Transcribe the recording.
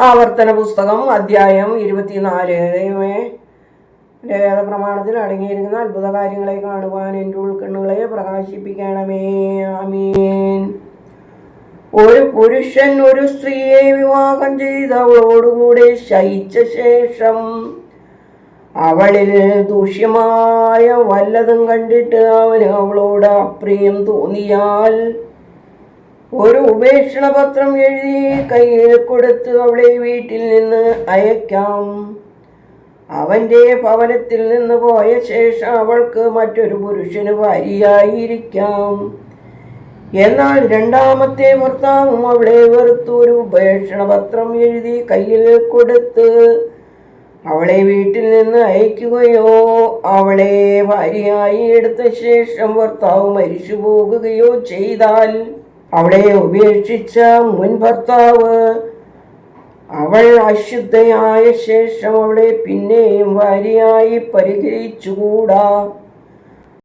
ആവർത്തന പുസ്തകം അധ്യായം ഇരുപത്തിനാല്. വേദപ്രമാണത്തിൽ അടങ്ങിയിരിക്കുന്ന അത്ഭുത കാര്യങ്ങളെ കാണുവാൻ എന്റെ ഉൾക്കണ്ണുകളെ പ്രകാശിപ്പിക്കണമേ. ആമീൻ. ഒരു പുരുഷൻ ഒരു സ്ത്രീയെ വിവാഹം ചെയ്ത് അവളോടുകൂടെ ശയിച്ച ശേഷം അവളിൽ ദൂഷ്യമായ വല്ലതും കണ്ടിട്ട് അവന് അവളോട് അപ്രിയം തോന്നിയാൽ ഒരു ഉപേക്ഷണ പത്രം എഴുതി കയ്യിൽ കൊടുത്ത് അവളെ വീട്ടിൽ നിന്ന് അയക്കാം. അവന്റെ ഭവനത്തിൽ നിന്ന് പോയ ശേഷം അവൾക്ക് മറ്റൊരു പുരുഷന് ഭാര്യയായിരിക്കാം. എന്നാൽ രണ്ടാമത്തെ ഭർത്താവും അവളെ വെറുത്തു ഒരു ഉപേക്ഷണ പത്രം എഴുതി കയ്യിൽ കൊടുത്ത് അവളെ വീട്ടിൽ നിന്ന് അയക്കുകയോ അവളെ ഭാര്യയായി എടുത്ത ശേഷം ഭർത്താവ് മരിച്ചു പോകുകയോ ചെയ്താൽ അവളെ ഉപേക്ഷിച്ച മുൻ ഭർത്താവ് അവൾ അശുദ്ധയായ ശേഷം അവളെ പിന്നെയും ഭാര്യയായി പരിഹരിച്ചുകൂടാ